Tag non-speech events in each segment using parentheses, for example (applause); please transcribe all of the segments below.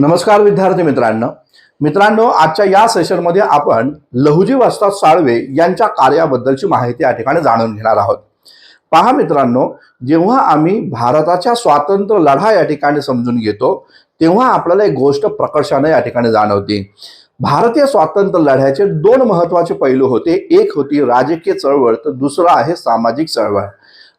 नमस्कार विद्यार्थी मित्रांनो. मित्रांनो आजच्या या सेशनमध्ये आपण लहुजी वस्ताद साळवे यांच्या कार्याबद्दलची माहिती या ठिकाणी जाणून घेणार आहोत. पहा मित्रांनो जेव्हा आम्ही भारताच्या स्वातंत्र्य लढा या ठिकाणी समजून घेतो तेव्हा आपल्याला एक गोष्ट प्रकर्षाने या ठिकाणी जाणवते. भारतीय स्वातंत्र्य लढ्याचे दोन महत्त्वाचे पैलू होते. एक होती राजकीय चळवळ तर दुसरा आहे सामाजिक चळवळ.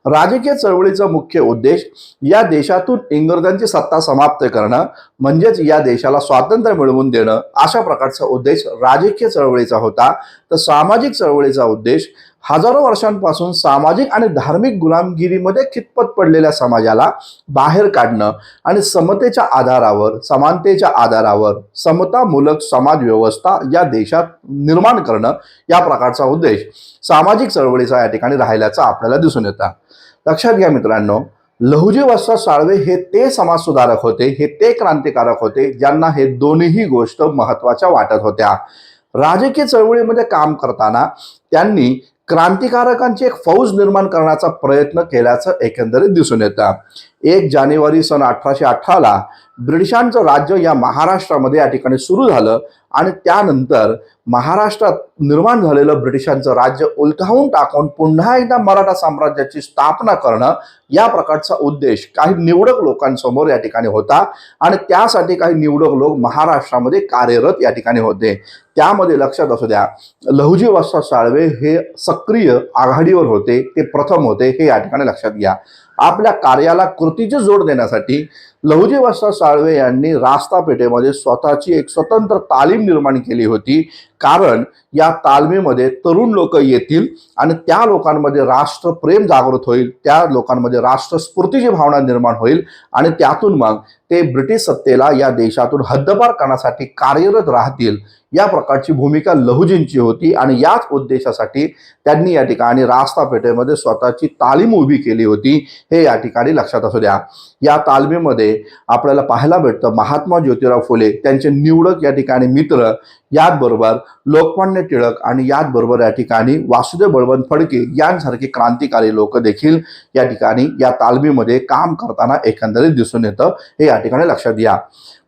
राजकीय चळवळीचा मुख्य उद्देश या देशातून इंग्रजांची सत्ता समाप्त करणं म्हणजेच या देशाला स्वातंत्र्य मिळवून देणं अशा प्रकारचा उद्देश राजकीय चळवळीचा होता. तर सामाजिक चळवळीचा उद्देश हजारो वर्षांपासून सामाजिक आणि धार्मिक गुलामगिरीमध्ये खितपत पडलेल्या समाजाला बाहेर काढणं आणि समतेच्या आधारावर समानतेच्या आधारावर समतामूलक समाज व्यवस्था या देशात निर्माण करणं या प्रकारचा उद्देश सामाजिक चळवळीचा या ठिकाणी राहिल्याचा आपल्याला दिसून येतं. लक्षात घ्या मित्रांनो लहुजी वस्त्र साळवे हे ते समाजसुधारक होते हे ते क्रांतिकारक होते ज्यांना हे दोन्ही गोष्ट महत्त्वाच्या वाटत होत्या. राजकीय चळवळीमध्ये काम करताना त्यांनी क्रांतिकारकांची एक फौज निर्माण करण्याचा प्रयत्न केल्याचं एकंदरीत दिसून येतं. एक जानेवारी सन अठराशे अठराला ब्रिटिशांचं राज्य या महाराष्ट्रामध्ये या ठिकाणी सुरू झालं आणि त्यानंतर महाराष्ट्रात निर्माण झालेलं ब्रिटिशांचं राज्य उलथावून टाकून पुन्हा एकदा मराठा साम्राज्याची स्थापना करणं या प्रकारचा उद्देश काही निवडक लोकांसमोर या ठिकाणी होता. आणि त्यासाठी काही निवडक लोक महाराष्ट्रामध्ये कार्यरत या ठिकाणी होते. त्यामध्ये लक्षात असू द्या लहुजी वस्ता साळवे हे सक्रिय आघाडीवर होते ते प्रथम होते हे या ठिकाणी लक्षात घ्या. आपल्या कार्याला कृतीची जोड देण्यासाठी लहुजी वस्ता साळवे यांनी रास्ता पेठेमध्ये स्वतःची एक स्वतंत्र तालीम निर्माण केली होती. कारण या तालमीमध्ये तरुण लोक येतील आणि त्या लोकांमध्ये राष्ट्रप्रेम जागृत होईल त्या लोकांमध्ये राष्ट्रस्फूर्तीची भावना निर्माण होईल आणि त्यातून मग ते ब्रिटिश सत्तेला या देशातून हद्दपार करण्यासाठी कार्यरत राहतील. या प्रकारची भूमिका लहुजींची होती आणि याच उद्देशासाठी त्यांनी या ठिकाणी रास्ता पेठेमध्ये स्वतःची तालीम उभी केली होती. हे या ठिकाणी लक्षात असू द्या. या तालमीमध्ये आपल्याला पाहायला भेटतं महात्मा ज्योतिराव फुले त्यांचे निवडक या ठिकाणी मित्र याचबरोबर लोकमान्य टिळक आणि याचबरोबर या ठिकाणी वासुदेव बळवंत फडके यांसारखे क्रांतिकारी लोक देखील या ठिकाणी या तालमीमध्ये काम करताना एकंदरीत दिसून येतं. हे या ठिकाणी लक्षात घ्या.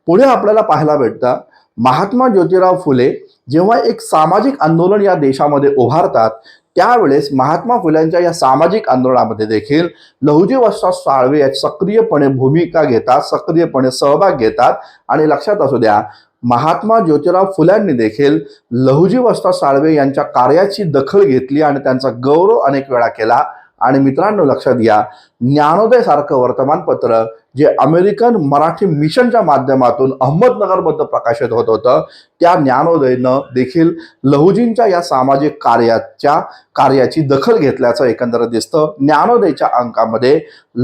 पुढे आपल्याला पाहायला भेटतं महात्मा ज्योतिराव फुले जेव्हा एक सामाजिक आंदोलन या देशामध्ये उभारतात त्यावेळेस महात्मा फुल्यांच्या या सामाजिक आंदोलनामध्ये देखील लहुजी वस्ताद साळवे या सक्रियपणे भूमिका घेतात सक्रियपणे सहभाग घेतात. आणि लक्षात असू द्या महात्मा ज्योतिराव फुल्यांनी देखील लहुजी वस्ताद साळवे यांच्या कार्याची दखल घेतली आणि त्यांचा गौरव अनेक वेळा केला. आणि मित्रांनो लक्षात घ्या ज्ञानोदय सारखं वर्तमानपत्र जे अमेरिकन मराठी मिशनच्या माध्यमातून अहमदनगरमध्ये प्रकाशित होत होतं त्या ज्ञानोदयनं देखील लहुजींच्या या सामाजिक कार्याच्या कार्याची दखल घेतल्याचं एकंदर दिसतं. ज्ञानोदयच्या अंकामध्ये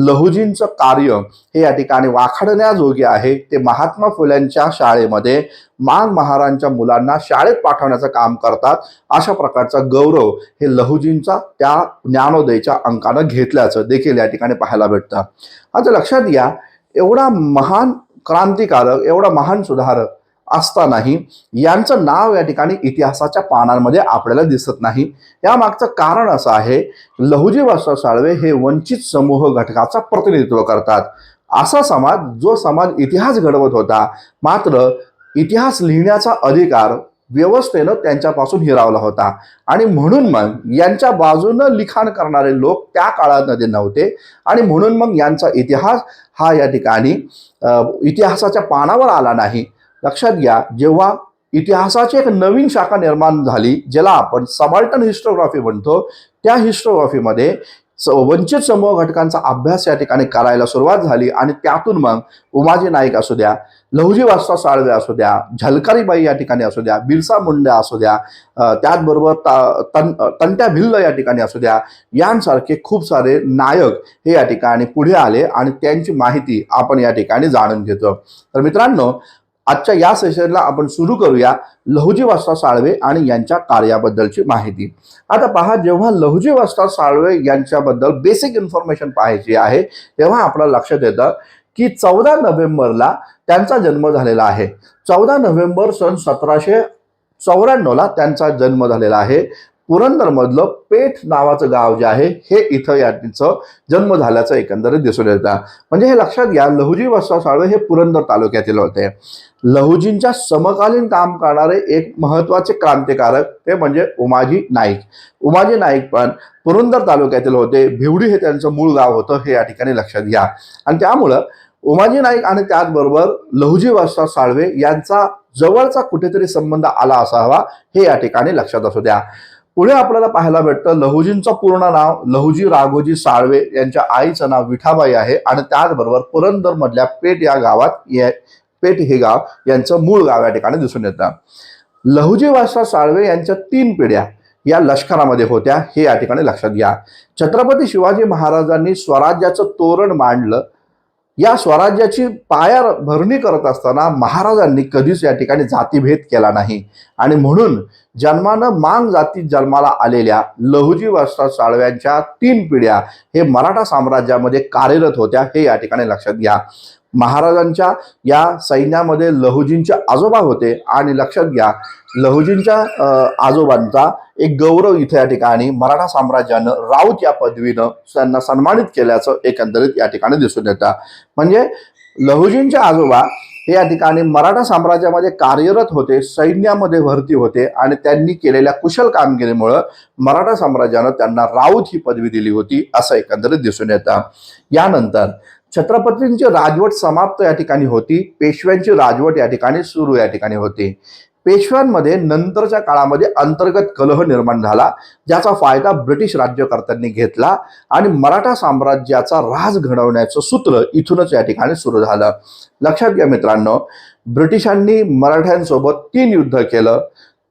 लहुजींचं कार्य हे या ठिकाणी वाखाणण्याजोगे आहे. ते महात्मा फुल्यांच्या शाळेमध्ये मांग महाराजांच्या मुलांना शाळेत पाठवण्याचं काम करतात. अशा प्रकारचा गौरव हे लहुजींचा त्या ज्ञानोदयच्या अंकानं घेतल्याचं देखील या ठिकाणी पाहायला भेटतं. आता लक्षात घ्या एवढा महान क्रांतिकारक एवढा महान सुधारक असतानाही यांचं नाव या ठिकाणी इतिहासाच्या पानांमध्ये आपल्याला दिसत नाही. यामागचं कारण असं आहे लहुजी वासराव साळवे हे वंचित समूह घटकाचा प्रतिनिधित्व करतात. असा समाज जो समाज इतिहास घडवत होता मात्र इतिहास लिहिण्याचा अधिकार व्यवस्थेनं त्यांच्यापासून हिरावला होता. आणि म्हणून मग यांच्या बाजूनं लिखाण करणारे लोक त्या काळामध्ये नव्हते. आणि म्हणून मग यांचा इतिहास हा या ठिकाणी इतिहासाच्या पानावर आला नाही. लक्षात घ्या जेव्हा इतिहासाची एक नवीन शाखा निर्माण झाली ज्याला आपण समाल्टन हिस्टोग्राफी म्हणतो त्या हिस्टोग्राफीमध्ये वंचित समूह घटकांचा अभ्यास या ठिकाणी करायला सुरुवात झाली आणि त्यातून मग उमाजी नाईक असू द्या लहुजी वास्ता साळवे असू द्या झलकारीबाई या ठिकाणी असू द्या बिरसा मुंडे असू द्या त्याचबरोबर तन तंट्या भिल्ल या ठिकाणी असू द्या यांसारखे खूप सारे नायक हे या ठिकाणी पुढे आले आणि त्यांची माहिती आपण या ठिकाणी जाणून घेतो. तर मित्रांनो आजच्या या सेशनला आपण सुरू करूया लहुजी वास्ता साळवे आणि यांच्या कार्याबद्दलची माहिती. आता पहा जेव्हा लहुजी वास्ता साळवे यांच्याबद्दल बेसिक इन्फॉर्मेशन पाहायची आहे तेव्हा आपल्याला लक्षात येतं की चौदा नोव्हेंबरला त्यांचा जन्म झालेला आहे. चौदा नोव्हेंबर सन सतराशे चौऱ्याण्णवला त्यांचा जन्म झालेला आहे. पुरंदरमधलं पेठ नावाचं गाव जे आहे हे इथं यांचं जन्म झाल्याचं एकंदरीत दिसून येतं. म्हणजे हे लक्षात घ्या लहुजी वस्ता साळवे हे पुरंदर तालुक्यातील होते. लहुजींच्या समकालीन काम करणारे एक महत्त्वाचे क्रांतिकारक ते म्हणजे उमाजी नाईक. उमाजी नाईक पण पुरंदर तालुक्यातील होते. भिवडी हे त्यांचं मूळ गाव होतं हे या ठिकाणी लक्षात घ्या. आणि त्यामुळं उमाजी नाईक आणि त्याचबरोबर लहुजी वस्ता साळवे यांचा जवळचा कुठेतरी संबंध आला असावा हे या ठिकाणी लक्षात असू द्या. पुढे आपल्याला पाहायला भेटतं लहुजींचं पूर्ण नाव लहुजी राघोजी साळवे यांच्या आईचं नाव विठाबाई आहे. आणि त्याचबरोबर पुरंदर मधल्या पेट या गावात ये- पेठ हे गाव यांचं मूळ गाव या ठिकाणी दिसून येतं. लहुजी वासा साळवे यांच्या तीन पिढ्या या लष्करामध्ये होत्या हे या ठिकाणी लक्षात घ्या. छत्रपती शिवाजी महाराजांनी स्वराज्याचं तोरण मांडलं या स्वराज्याची पाया भरणी करत असताना महाराजांनी कधीच या ठिकाणी जातीभेद केला नाही. आणि म्हणून जन्मानं मांग जाती जन्माला आलेल्या लहुजी वस्ता साळव्यांच्या तीन पिढ्या हे मराठा साम्राज्यामध्ये कार्यरत होत्या हे या ठिकाणी लक्षात घ्या. महाराजांच्या या सैन्यामध्ये लहुजींचे आजोबा होते. आणि लक्षात घ्या लहुजींच्या आजोबांचा एक गौरव इथे या ठिकाणी मराठा साम्राज्यानं राऊत या पदवीनं त्यांना सन्मानित केल्याचं एकंदरीत या ठिकाणी दिसून येतं. म्हणजे लहुजींचे आजोबा हे या ठिकाणी मराठा साम्राज्यामध्ये कार्यरत होते सैन्यामध्ये भरती होते आणि त्यांनी केलेल्या कुशल कामगिरीमुळं मराठा साम्राज्यानं त्यांना राऊत ही पदवी दिली होती असं एकंदरीत दिसून येतं. यानंतर छत्रपतींची राजवट समाप्त या ठिकाणी होती. पेशव्यांची राजवट या ठिकाणी सुरू या ठिकाणी होती. पेशव्यांमध्ये नंतरच्या काळामध्ये अंतर्गत कलह निर्माण झाला ज्याचा फायदा ब्रिटिश राज्यकर्त्यांनी घेतला आणि मराठा साम्राज्याचा राज घडवण्याचं सूत्र इथूनच या ठिकाणी सुरू झालं. लक्षात घ्या मित्रांनो ब्रिटिशांनी मराठ्यांसोबत तीन युद्ध केलं.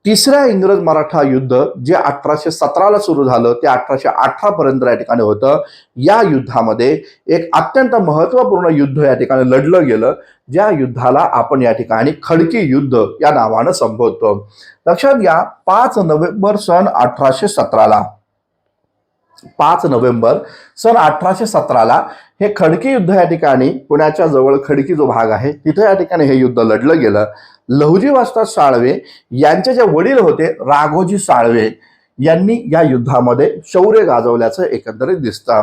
तिसऱ्या इंग्रज मराठा युद्ध जे अठराशे सतराला सुरू झालं ते अठराशे अठरा पर्यंत या ठिकाणी होतं. या युद्धामध्ये एक अत्यंत महत्त्वपूर्ण युद्ध या ठिकाणी लढलं गेलं ज्या युद्धाला आपण या ठिकाणी खडकी युद्ध या नावानं संबोधतो. लक्षात घ्या पाच नोव्हेंबर सन अठराशे सतराला पाच नोव्हेंबर सन अठराशे सतराला हे खडकी युद्ध या ठिकाणी पुण्याच्या जवळ खडकी जो भाग आहे तिथे या ठिकाणी हे युद्ध लढलं गेलं. लहुजी वास्ता साळवे यांचे जे वडील होते राघोजी साळवे यांनी या युद्धामध्ये शौर्य गाजवल्याचं एकंदरीत दिसतं.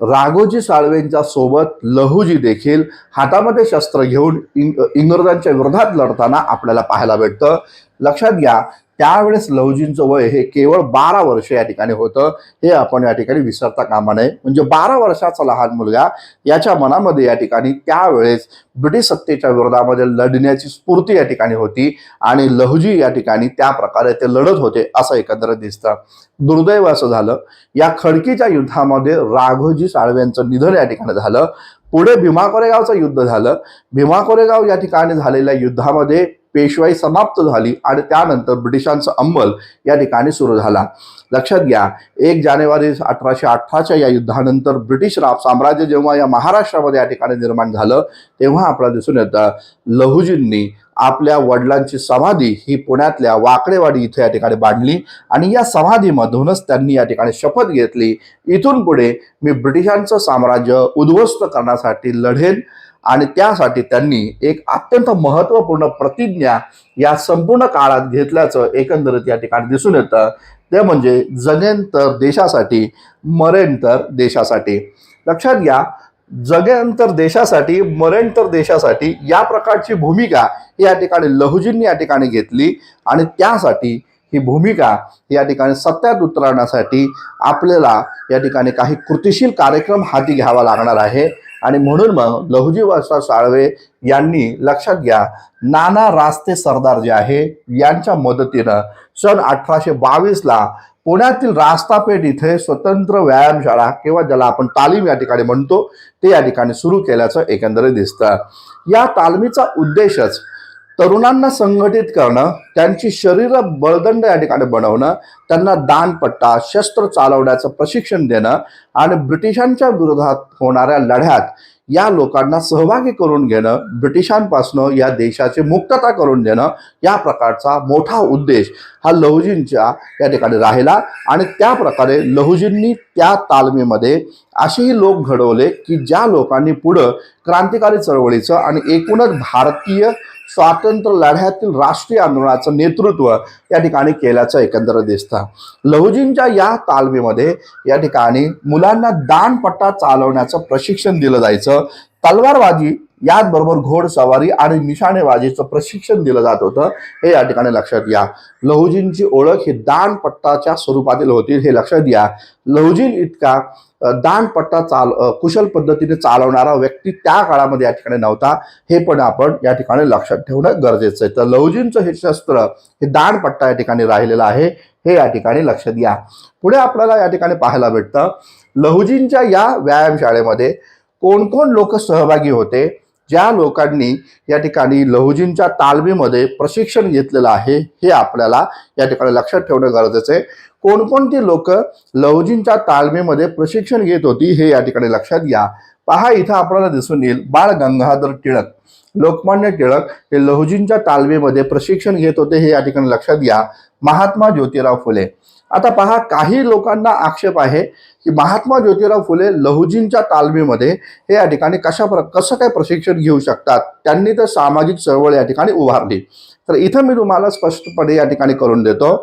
राघोजी साळवेंच्या सोबत लहुजी देखील हातामध्ये शस्त्र घेऊन इंग इंग्रजांच्या विरोधात लढताना आपल्याला पाहायला भेटतं. लक्षात घ्या त्यावेळेस लहुजींचं वय हे केवळ बारा वर्ष या ठिकाणी होतं. हे आपण या ठिकाणी विसरता कामा नये. म्हणजे बारा वर्षाचा लहान मुलगा याच्या मनामध्ये या ठिकाणी त्यावेळेस ब्रिटिश सत्तेच्या विरोधामध्ये लढण्याची स्फूर्ती या ठिकाणी होती आणि लहुजी या ठिकाणी त्या प्रकारे ते लढत होते असं एकंदरीत दिसतं. दुर्दैव असं झालं. या खडकीच्या युद्धामध्ये राघोजी साळव्यांचं निधन या ठिकाणी झालं. पुढे भीमा कोरेगावचं युद्ध झालं. भीमा कोरेगाव या ठिकाणी झालेल्या युद्धामध्ये पेशवाई समाप्त झाली आणि त्यानंतर ब्रिटिशांचा अंमल या ठिकाणी सुरू झाला. लक्षात घ्या एक जानेवारी अठराशे अठराच्या या युद्धानंतर ब्रिटिश रा साम्राज्य जेव्हा या महाराष्ट्रामध्ये या ठिकाणी निर्माण झालं तेव्हा आपल्याला दिसून येतं लहुजींनी आपल्या वडिलांची समाधी ही पुण्यातल्या वाकडेवाडी इथे या ठिकाणी बांधली आणि या समाधीमधूनच त्यांनी या ठिकाणी शपथ घेतली. इथून पुढे मी ब्रिटिशांचं साम्राज्य उद्ध्वस्त करण्यासाठी लढेन. आणि त्यासाठी त्यांनी एक अत्यंत महत्त्वपूर्ण प्रतिज्ञा या संपूर्ण काळात घेतल्याचं एकंदरीत या ठिकाणी दिसून येतं. ते म्हणजे जगेन तर देशासाठी मरेन तर देशासाठी. लक्षात घ्या जगेन तर देशासाठी मरेन तर देशासाठी या प्रकारची भूमिका या ठिकाणी लहुजींनी या ठिकाणी घेतली आणि त्यासाठी ही भूमिका या ठिकाणी सत्यात उतरवण्यासाठी आपल्याला या ठिकाणी काही कृतिशील कार्यक्रम हाती घ्यावा लागणार आहे. आणि म्हणून मग लहुजी वासा साळवे यांनी लक्षात घ्या नाना रास्ते सरदार जे आहे यांच्या मदतीनं सन अठराशे बावीसला पुण्यातील रास्तापेठ इथे स्वतंत्र व्यायामशाळा किंवा ज्याला आपण तालीम या ठिकाणी म्हणतो ते या ठिकाणी सुरू केल्याचं एकंदरीत दिसतं. या तालमीचा उद्देशच तरुणांना संघटित करणं त्यांची शरीर बळदंड या ठिकाणी बनवणं त्यांना दानपट्टा शस्त्र चालवण्याचं प्रशिक्षण देणं आणि ब्रिटिशांच्या विरोधात होणाऱ्या लढ्यात या लोकांना सहभागी करून घेणं ब्रिटिशांपासनं या देशाची मुक्तता करून देणं या प्रकारचा मोठा उद्देश हा लहुजींच्या या ठिकाणी राहिला. आणि त्या प्रकारे लहुजींनी त्या तालमीमध्ये असेही लोक घडवले की ज्या लोकांनी पुढं क्रांतिकारी चळवळीचं आणि एकूणच भारतीय स्वातंत्र्य लढ्यातील राष्ट्रीय आंदोलनाचं नेतृत्व या ठिकाणी केल्याचं एकंदर दिसतं. लहुजींच्या या तालमीमध्ये या ठिकाणी मुलांना दानपट्टा चालवण्याचं प्रशिक्षण दिलं जायचं. तलवारबाजी याचबरोबर घोडसवारी आणि निशाणेबाजीचं प्रशिक्षण दिलं जात होतं. हे या ठिकाणी लक्षात घ्या. लहुजींची ओळख ही दानपट्टाच्या स्वरूपातील होती. हे लक्षात घ्या. लहुजीन इतका दानपट्टा चाल कुशल पद्धतीने चालवणारा व्यक्ती त्या काळामध्ये या ठिकाणी नव्हता. हे पण आपण या ठिकाणी लक्षात ठेवणं गरजेचं आहे. तर लहुजींचं हे शस्त्र हे दानपट्टा या ठिकाणी राहिलेलं आहे. हे या ठिकाणी लक्षात घ्या. पुढे आपल्याला या ठिकाणी पाहायला भेटतं. लहुजींच्या या व्यायामशाळेमध्ये कोण कोण लोक सहभागी होते ज्या लोकांनी या ठिकाणी लहुजींच्या तालमीमध्ये प्रशिक्षण घेतलेलं आहे हे आपल्याला या ठिकाणी लक्षात ठेवणं गरजेचं आहे. कोणकोणती लोक लहुजींच्या तालमीमध्ये प्रशिक्षण घेत होती हे या ठिकाणी लक्षात घ्या. पहा इथं आपल्याला दिसून येईल बाळ गंगाधर टिळक लोकमान्य टिळक हे लहुजींच्या तालमीमध्ये प्रशिक्षण घेत होते हे या ठिकाणी लक्षात घ्या. महात्मा ज्योतिराव फुले आता पहा काही लोकांना आक्षेप आहे की महात्मा ज्योतिराव फुले लहुजींच्या तालमीमध्ये हे या ठिकाणी कशा प्र कसं काय प्रशिक्षण घेऊ शकतात? त्यांनी तर सामाजिक चळवळ या ठिकाणी उभारली. तर इथं मी तुम्हाला स्पष्टपणे या ठिकाणी करून देतो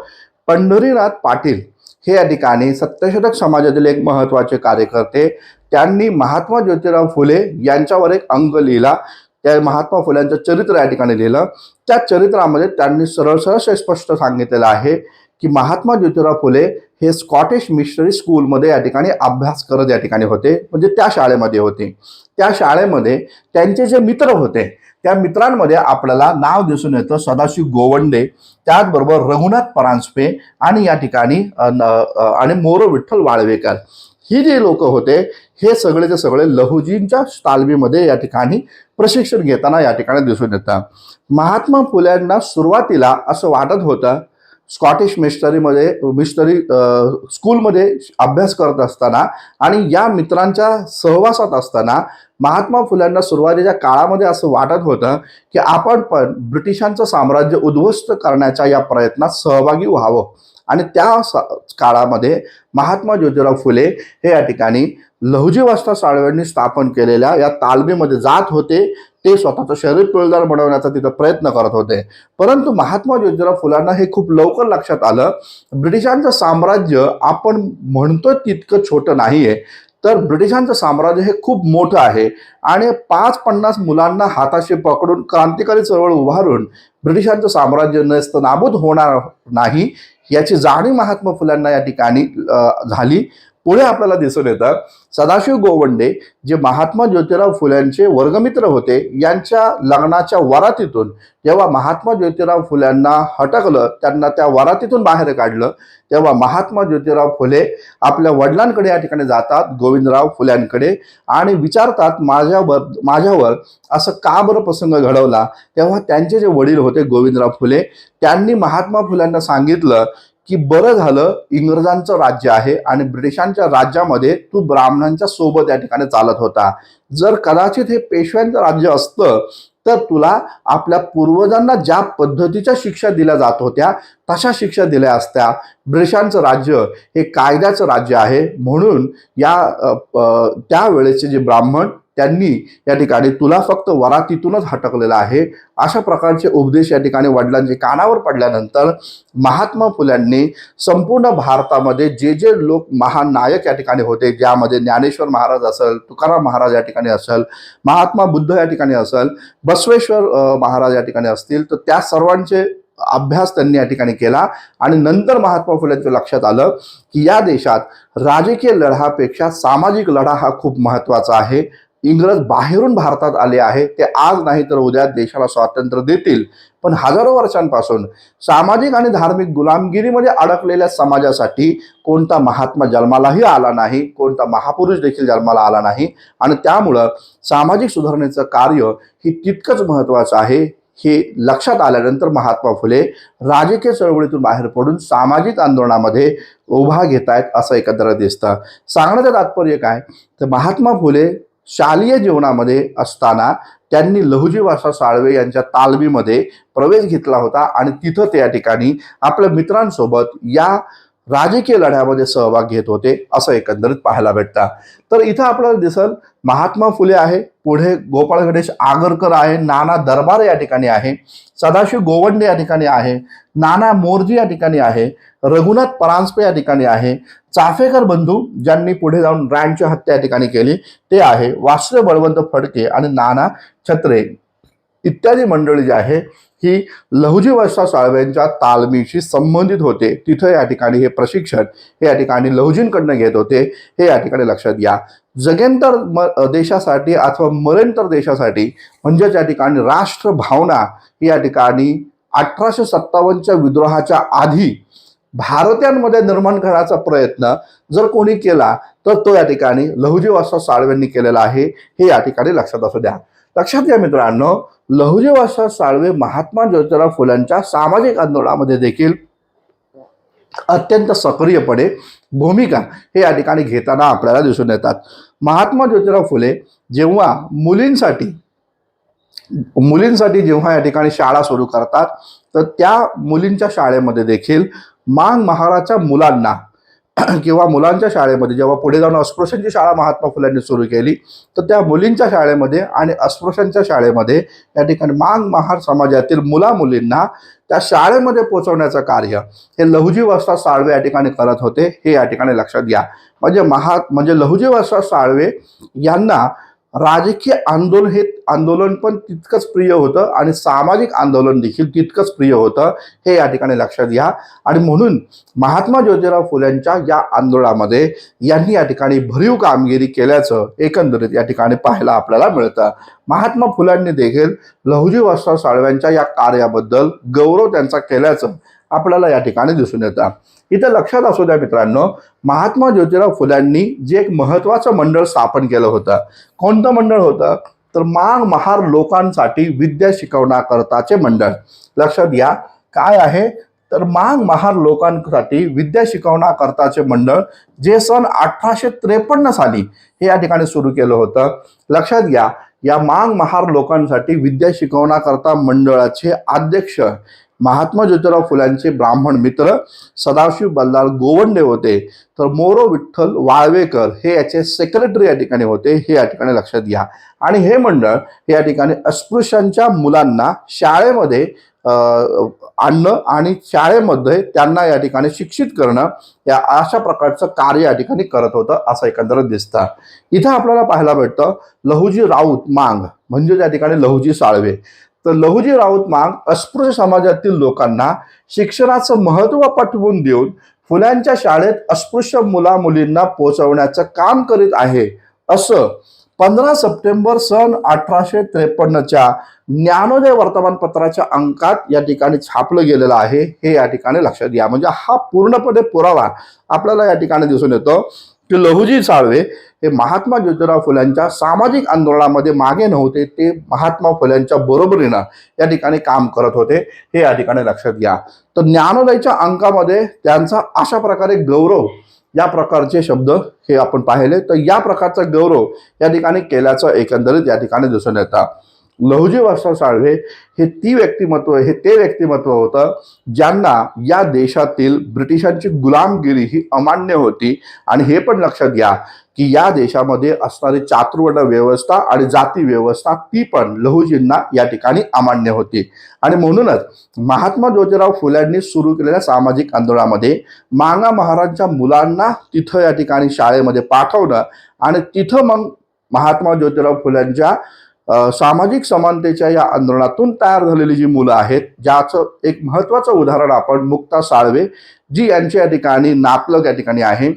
पंढरीनाथ पाटील हे या ठिकाणी सत्यशतक समाजातील एक महत्त्वाचे कार्यकर्ते. त्यांनी महात्मा ज्योतिराव फुले यांच्यावर एक अंग लिहिला. त्या महात्मा फुल्यांचं चरित्र या ठिकाणी लिहिलं. त्या चरित्रामध्ये त्यांनी सरळ सरळ स्पष्ट सांगितलेलं आहे की महात्मा ज्योतिराव फुले हे स्कॉटिश मिशनरी स्कूलमध्ये या ठिकाणी अभ्यास करत या ठिकाणी होते. म्हणजे त्या शाळेमध्ये होते. त्या शाळेमध्ये त्यांचे जे मित्र होते त्या मित्रांमध्ये आपल्याला नाव दिसून येतं सदाशिव गोवंडे त्याचबरोबर रघुनाथ परांजपे आणि या ठिकाणी न- आणि मोरो विठ्ठल वाळवेकर. ही जे लोक होते हे सगळेचे सगळे लहुजींच्या तालमीमध्ये या ठिकाणी प्रशिक्षण घेताना या ठिकाणी दिसून येतं महात्मा फुल्यांना सुरुवातीला असं वाटत होतं स्कॉटिश मिस्टरीमध्ये मिस्टरी स्कूलमध्ये अभ्यास करत असताना आणि या मित्रांच्या सहवासात असताना महात्मा फुल्यांना सुरुवातीच्या काळामध्ये असं वाटत होतं की आपण पण ब्रिटिशांचं साम्राज्य उद्ध्वस्त करण्याच्या या प्रयत्नात सहभागी व्हावं. आणि त्या स- काळामध्ये महात्मा ज्योतिराव फुले हे या ठिकाणी लहुजी वास्ता साळव्यांनी स्थापन केलेल्या या तालमीमध्ये जात होते. ते स्वतःचं शरीर पिळदार बनवण्याचा तिथं प्रयत्न करत होते. परंतु महात्मा ज्योतिराव फुलांना हे खूप लवकर लक्षात आलं. ब्रिटिशांचं साम्राज्य आपण म्हणतो तितकं छोटं नाही आहे तर ब्रिटिशांचं साम्राज्य हे खूप मोठं आहे. आणि पाच पन्नास मुलांना हाताशी पकडून क्रांतिकारी चळवळ उभारून ब्रिटिशांचं साम्राज्य नस्त नाबूद होणार नाही. याची जाणीव महात्मा फुलांना या ठिकाणी झाली. पुढे आपल्याला दिसून येतात सदाशिव गोवंडे जे महात्मा ज्योतिराव फुल्यांचे वर्गमित्र होते यांच्या लग्नाच्या वरातीतून जेव्हा महात्मा ज्योतिराव फुल्यांना हटकलं त्यांना त्या वरातीतून बाहेर काढलं तेव्हा महात्मा ज्योतिराव फुले आपल्या वडिलांकडे या ठिकाणी जातात गोविंदराव फुल्यांकडे आणि विचारतात माझ्यावर माझ्यावर असं का बरं प्रसंग घडवला? तेव्हा त्यांचे जे वडील होते गोविंदराव फुले त्यांनी महात्मा फुल्यांना सांगितलं की बरं झालं इंग्रजांचं राज्य आहे आणि ब्रिटिशांच्या राज्यामध्ये तू ब्राह्मणांच्या सोबत या ठिकाणी चालत होता. जर कदाचित हे पेशव्यांचं राज्य असतं तर तुला आपल्या पूर्वजांना ज्या पद्धतीच्या शिक्षा दिल्या जात होत्या तशा शिक्षा दिल्या असत्या. ब्रिटिशांचं राज्य हे कायद्याचं राज्य आहे. म्हणून या त्यावेळेचे जे ब्राह्मण त्यांनी या ठिकाणी तुला फक्त वरातीतूनच हटकलेलं आहे. अशा प्रकारचे उपदेश या ठिकाणी वडिलांचे कानावर पडल्यानंतर महात्मा फुल्यांनी संपूर्ण भारतामध्ये जे जे लोक महान नायक या ठिकाणी होते ज्यामध्ये ज्ञानेश्वर महाराज असेल तुकाराम महाराज या ठिकाणी असेल महात्मा बुद्ध या ठिकाणी असेल बसवेश्वर महाराज या ठिकाणी असतील तर त्या सर्वांचे अभ्यास त्यांनी या ठिकाणी केला आणि नंतर महात्मा फुल्यांचं लक्षात आलं की या देशात राजकीय लढापेक्षा सामाजिक लढा हा खूप महत्त्वाचा आहे. इंग्रज बाहेरून भारतात आले आहे. ते आज नाही तर उद्या देशाला स्वातंत्र्य देतील. पण हजारो वर्षांपासून सामाजिक आणि धार्मिक गुलामगिरीमध्ये अडकलेल्या समाजासाठी कोणता महात्मा जन्मालाही आला नाही कोणता महापुरुष देखील जन्माला आला नाही. आणि त्यामुळं सामाजिक सुधारणेचं कार्य ही तितकंच महत्वाचं आहे. हे लक्षात आल्यानंतर महात्मा फुले राजकीय चळवळीतून बाहेर पडून सामाजिक आंदोलनामध्ये उभा घेत आहेत असं एकत्र दिसतं. सांगण्याचं तात्पर्य काय? तर महात्मा फुले शालेय जीवनामध्ये असताना त्यांनी लहुजी वासा साळवे यांच्या तालमीमध्ये प्रवेश घेतला होता आणि तिथं त्या ठिकाणी आपल्या मित्रांसोबत या राजकीय लढ्यामध्ये सहभाग घेत होते असं एकंदरीत पाहायला भेटतं. तर इथं आपल्याला दिसल महात्मा फुले आहे पुढे गोपाळ गणेश आगरकर आहे नाना दरबार या ठिकाणी आहे सदाशिव गोवंडे या ठिकाणी आहे नाना मोरजी या ठिकाणी आहे रघुनाथ परांजपे या ठिकाणी आहे चाफेकर बंधू ज्यांनी पुढे जाऊन रँडची हत्या या ठिकाणी केली ते आहे वासुदेव बळवंत फडके आणि नाना छत्रे. इत्यादी मंडळी जी आहे ही लहुजी वस्ता साळव्यांच्या तालमीशी संबंधित होते. तिथं या ठिकाणी हे प्रशिक्षण हे या ठिकाणी लहुजींकडनं घेत होते. हे या ठिकाणी लक्षात घ्या. जगेंतर म देशासाठी अथवा मरेंतर देशासाठी म्हणजेच या ठिकाणी राष्ट्रभावना ही या ठिकाणी अठराशे सत्तावन्नच्या विद्रोहाच्या आधी भारतीयांमध्ये निर्माण करण्याचा प्रयत्न जर कोणी केला तर तो या ठिकाणी लहुजी वस्ता साळव्यांनी केलेला आहे. हे या ठिकाणी लक्षात असू द्या. लक्षात घ्या मित्रांनो लहुजेवासा साळवे महात्मा ज्योतिराव फुलांच्या सामाजिक आंदोलनामध्ये देखील अत्यंत सक्रियपणे भूमिका हे या ठिकाणी घेताना आपल्याला दिसून येतात. महात्मा ज्योतिराव फुले जेव्हा मुलींसाठी मुलींसाठी जेव्हा या ठिकाणी शाळा सुरू करतात तर त्या मुलींच्या शाळेमध्ये देखील मांग महाराच्या मुलांना (clears throat) किंवा मुलांच्या शाळेमध्ये जेव्हा पुढे जाऊन अस्पृश्यांची शाळा महात्मा फुल्यांनी सुरू केली तर त्या मुलींच्या शाळेमध्ये आणि अस्पृश्यांच्या शाळेमध्ये या ठिकाणी मांग महार समाजातील मुला मुलींना त्या शाळेमध्ये पोहोचवण्याचं कार्य हे लहुजी वस्ता साळवे या ठिकाणी करत होते. हे या ठिकाणी लक्षात घ्या. म्हणजे महा म्हणजे लहुजी वस्ता साळवे यांना राजकीय आंदोलन हे आंदोलन पण तितकंच प्रिय होतं आणि सामाजिक आंदोलन देखील तितकंच प्रिय होतं हे या ठिकाणी लक्षात घ्या. आणि म्हणून महात्मा ज्योतिराव फुल्यांच्या या आंदोलनामध्ये यांनी या ठिकाणी भरीव कामगिरी केल्याचं एकंदरीत या ठिकाणी पाहायला आपल्याला मिळतं. महात्मा फुलांनी देखील लहुजी वस्ता साळव्यांच्या या कार्याबद्दल गौरव त्यांचा केल्याचं आपल्याला या ठिकाणी दिसून येतं. इथं लक्षात असू द्या मित्रांनो महात्मा ज्योतिराव फुल्यांनी जे एक महत्वाचं मंडळ स्थापन केलं होतं. कोणतं मंडळ होतं? तर मांग महार लोकांसाठी विद्या शिकवण्याकरताचे मंडळ. लक्षात घ्या काय आहे? तर मांग महार लोकांसाठी विद्या शिकवण्याकरताचे मंडळ जे सन अठराशे त्रेपन्न साली हे या ठिकाणी सुरू केलं होतं. लक्षात घ्या या मांग महार लोकांसाठी विद्या शिकवण्याकरता मंडळाचे अध्यक्ष महात्मा ज्योतिराव फुल्यांचे ब्राह्मण मित्र सदाशिव बल्लाळ गोवंडे होते. तर मोरो विठ्ठल वाळवेकर हे याचे सेक्रेटरी या ठिकाणी होते. हे या ठिकाणी लक्षात घ्या. आणि हे मंडळ हे या ठिकाणी अस्पृश्यांच्या मुलांना शाळेमध्ये आणणं आणि शाळेमध्ये त्यांना या ठिकाणी शिक्षित करणं या अशा प्रकारचं कार्य या ठिकाणी करत होतं असं एकंदरीत दिसतं. इथं आपल्याला पाहायला भेटतं लहुजी राऊत मांग म्हणजे त्या ठिकाणी लहुजी साळवे. तर लहुजी राऊत मांग अस्पृश्य समाजातील लोकांना शिक्षणाचं महत्त्व पटवून देऊन फुल्यांच्या शाळेत अस्पृश्य मुला मुलींना पोहोचवण्याचं काम करीत आहे. असं पंधरा सप्टेंबर सन अठराशे त्रेपन्नच्या ज्ञानोदय वर्तमानपत्राच्या अंकात या ठिकाणी छापलं गेलेलं आहे. हे या ठिकाणी लक्षात घ्या. म्हणजे हा पूर्णपणे पुरावा आपल्याला या ठिकाणी दिसून येतो. की लहुजी साळवे हे महात्मा ज्योतिराव फुल्यांच्या सामाजिक आंदोलनामध्ये मागे नव्हते ते महात्मा फुल्यांच्या बरोबरीनं या ठिकाणी काम करत होते. हे या ठिकाणी लक्षात घ्या. तर ज्ञानोदयच्या अंकामध्ये त्यांचा अशा प्रकारे गौरव या प्रकारचे शब्द हे आपण पाहिले. तर या प्रकारचा गौरव या ठिकाणी केल्याचं एकंदरीत या ठिकाणी दिसून येतं. लहुजी वासा साळवे हे ती व्यक्तिमत्व हे ते व्यक्तिमत्व होतं ज्यांना या देशातील ब्रिटिशांची गुलामगिरी ही अमान्य होती. आणि हे पण लक्षात घ्या की या देशामध्ये असणारी चातुर्वर्ण व्यवस्था आणि जाती व्यवस्था ती पण लहुजींना या ठिकाणी अमान्य होती. आणि म्हणूनच महात्मा ज्योतिराव फुल्यांनी सुरू केलेल्या सामाजिक आंदोलनामध्ये मांगा महाराजच्या मुलांना तिथं या ठिकाणी शाळेमध्ये पाठवणं आणि तिथं मग महात्मा ज्योतिराव फुल्यांच्या सामाजिक समानतेच्या या आंदोलनातून तयार झालेली जी मुलं आहेत ज्याचं एक महत्त्वाचं उदाहरण आपण मुक्ता साळवे जी यांच्या या ठिकाणी नापलक या ठिकाणी आहे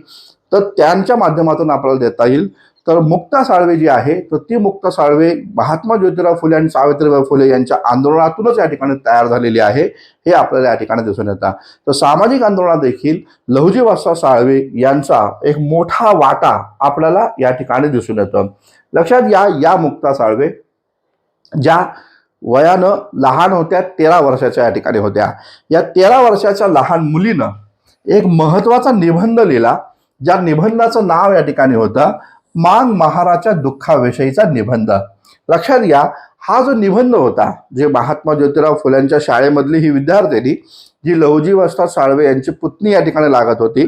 तर त्यांच्या माध्यमातून आपल्याला देता येईल. तर मुक्ता साळवे जी आहे तर ती मुक्ता साळवे महात्मा ज्योतिराव फुले आणि सावित्रीबाई फुले यांच्या आंदोलनातूनच या ठिकाणी तयार झालेली आहे. हे आपल्याला या ठिकाणी दिसून येतं. तर सामाजिक आंदोलनात देखील लहुजी वासा साळवे यांचा एक मोठा वाटा आपल्याला या ठिकाणी दिसून येतो. लक्षात घ्या या मुक्ता साळवे ज्या वयानं लहान होत्या तेरा वर्षाच्या या ठिकाणी होत्या. या तेरा वर्षाच्या लहान मुलीनं एक महत्त्वाचा निबंध लिहिला. ज्या निबंधाचं नाव या ठिकाणी होतं मांग महाराच्या दुःखाविषयीचा निबंध. लक्षात घ्या हा जो निबंध होता जे महात्मा ज्योतिराव फुल्यांच्या शाळेमधली ही विद्यार्थिनी जी लहुजी वस्ताद साळवे यांची पुतणी या ठिकाणी लागत होती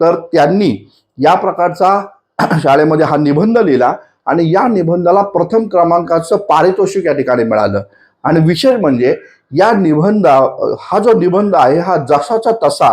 तर त्यांनी या प्रकारचा (clears throat) शाळेमध्ये हा निबंध लिहिला आणि या निबंधाला प्रथम क्रमांकाचं पारितोषिक या ठिकाणी मिळालं. आणि विशेष म्हणजे या निबंध हा जो निबंध आहे हा जसाचा तसा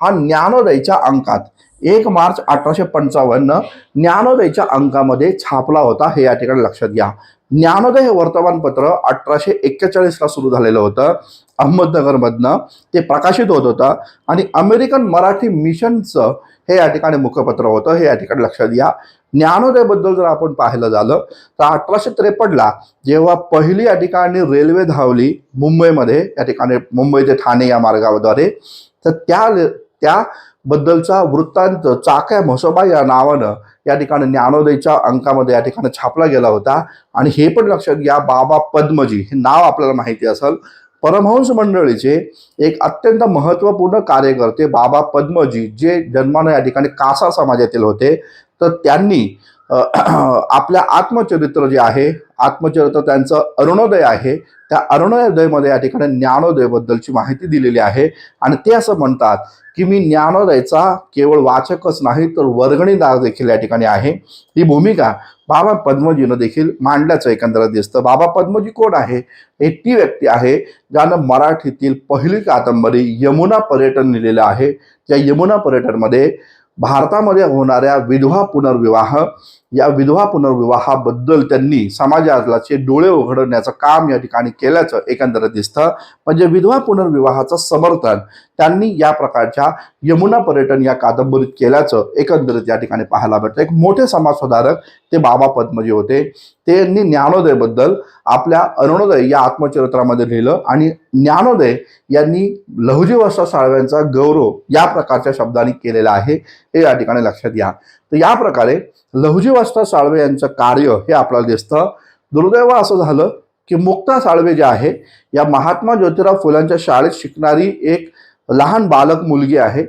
हा ज्ञानोदयच्या अंकात. एक मार्च अठराशे पंचावन्न ज्ञानोदयच्या अंकामध्ये छापला होता हे या ठिकाणी लक्षात घ्या. ज्ञानोदय हे वर्तमानपत्र अठराशे एक्केचाळीसला सुरू झालेलं होतं. अहमदनगरमधनं ते प्रकाशित होत होतं. आणि अमेरिकन मराठी मिशनचं हे या ठिकाणी मुखपत्र होतं हे या ठिकाणी लक्षात घ्या. ज्ञानोदयबद्दल जर आपण पाहिलं झालं तर अठराशे त्रेपन्नला जेव्हा पहिली या ठिकाणी रेल्वे धावली मुंबईमध्ये या ठिकाणी मुंबई ते ठाणे या मार्गाद्वारे तर त्या त्याबद्दलचा वृत्तांत चाक्या म्हसोबा या नावानं या ठिकाणी ज्ञानोदयच्या अंकामध्ये या ठिकाणी छापला गेला होता. आणि हे पण लक्षात घ्या बाबा पद्मजी हे नाव आपल्याला माहिती असेल. परमहंस मंडळीचे एक अत्यंत महत्त्वपूर्ण कार्यकर्ते बाबा पद्मजी जे जन्मानं या ठिकाणी कासा समाजातील होते. तर त्यांनी आपल्या आत्मचरित्र जे आहे आत्मचरित्र त्यांचं अरुणोदय आहे. त्या अरुणोदयमध्ये या ठिकाणी ज्ञानोदयबद्दलची माहिती दिलेली आहे. आणि ते असं म्हणतात की मी ज्ञानोदयचा केवळ वाचकच नाही तर वर्गणीदार देखील या ठिकाणी आहे. ही भूमिका बाबा पद्मजीनं देखील मांडल्याचं एकंदरीत दिसतं. बाबा पद्मजी कोण आहे? एक ती व्यक्ती आहे ज्यानं मराठीतील पहिली कादंबरी यमुना पर्यटन लिहिलेलं आहे. त्या यमुना पर्यटनमध्ये भारतामध्ये होणाऱ्या विधवा पुनर्विवाह या विधवा पुनर्विवाहाबद्दल त्यांनी समाजाचे डोळे उघडण्याचं काम या ठिकाणी केल्याचं एकंदरीत दिसतं. म्हणजे विधवा पुनर्विवाहाचं समर्थन त्यांनी या प्रकारच्या यमुना पर्यटन या कादंबरीत केल्याचं एकंदरीत या ठिकाणी पाहायला भेटतं. एक मोठे समाजसुधारक ते बाबा पद्मजी होते. त्यांनी ज्ञानोदयबद्दल आपल्या अरुणोदय या आत्मचरित्रामध्ये लिहिलं आणि ज्ञानोदय यांनी लहुजीवस्था साळव्यांचा गौरव या प्रकारच्या शब्दांनी केलेला आहे. हे या ठिकाणी लक्षात घ्या. तर या प्रकारे लहुजीवास्ता साळवे यांचं कार्य हे आपल्याला दिसतं. दुर्दैव असं झालं की मुक्ता साळवे जे आहे या महात्मा ज्योतिराव फुलांच्या शाळेत शिकणारी एक लहान बालक मुलगी आहे.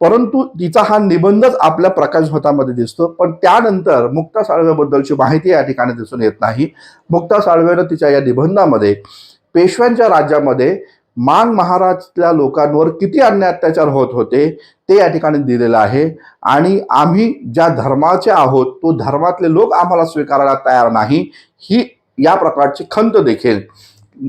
परंतु तिचा हा निबंधच आपल्या प्रकाशभतामध्ये दिसतो. पण त्यानंतर मुक्ता साळवेबद्दलची माहिती या ठिकाणी दिसून येत नाही. मुक्ता साळवेनं तिच्या या निबंधामध्ये पेशव्यांच्या राज्यामध्ये मान महाराजच्या लोकांवर किती अन्याय अत्याचार होत होते ते या ठिकाणी दिलेलं आहे. आणि आम्ही ज्या धर्माचे आहोत तो धर्मातले लोक आम्हाला स्वीकारायला तयार नाही ही या प्रकारची खंत देखील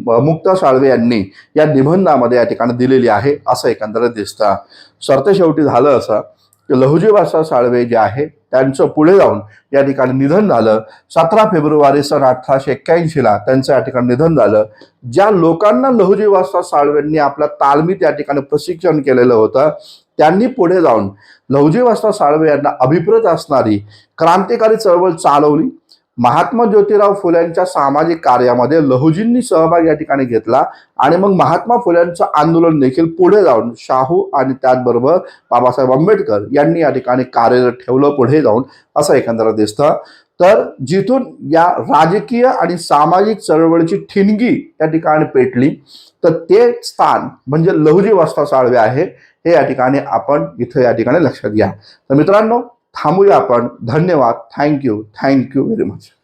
मुक्ता साळवे यांनी या निबंधामध्ये या ठिकाणी दिलेली आहे असं एकंदरीत दिसतं. सरते शेवटी झालं असं की साळवे जे आहे त्यांचं पुढे जाऊन या ठिकाणी निधन झालं. सतरा फेब्रुवारी सन अठराशे एक्क्याऐंशीला त्यांचं या ठिकाणी निधन झालं. ज्या लोकांना लहुजीवासा साळवेंनी आपल्या तालमीत या ठिकाणी प्रशिक्षण केलेलं होतं त्यांनी पुढे जाऊन लहुजीवासा साळवे यांना अभिप्रेत असणारी क्रांतिकारी चळवळ चालवली. महात्मा ज्योतिराव फुल्यांच्या सामाजिक कार्यामध्ये लहुजींनी सहभाग या ठिकाणी घेतला आणि मग महात्मा फुल्यांचं आंदोलन देखील पुढे जाऊन शाहू आणि त्याचबरोबर बाबासाहेब आंबेडकर यांनी या ठिकाणी कार्यरत ठेवलं पुढे जाऊन असं एकंदरीत दिसतं. तर जिथून या राजकीय आणि सामाजिक चळवळीची ठिणगी या ठिकाणी पेटली तर ते स्थान म्हणजे लहुजी वस्ता साळवे आहे हे या ठिकाणी आपण इथं या ठिकाणी लक्षात घ्या. तर मित्रांनो थांबूया आपण. धन्यवाद. Thank you. Thank you very much.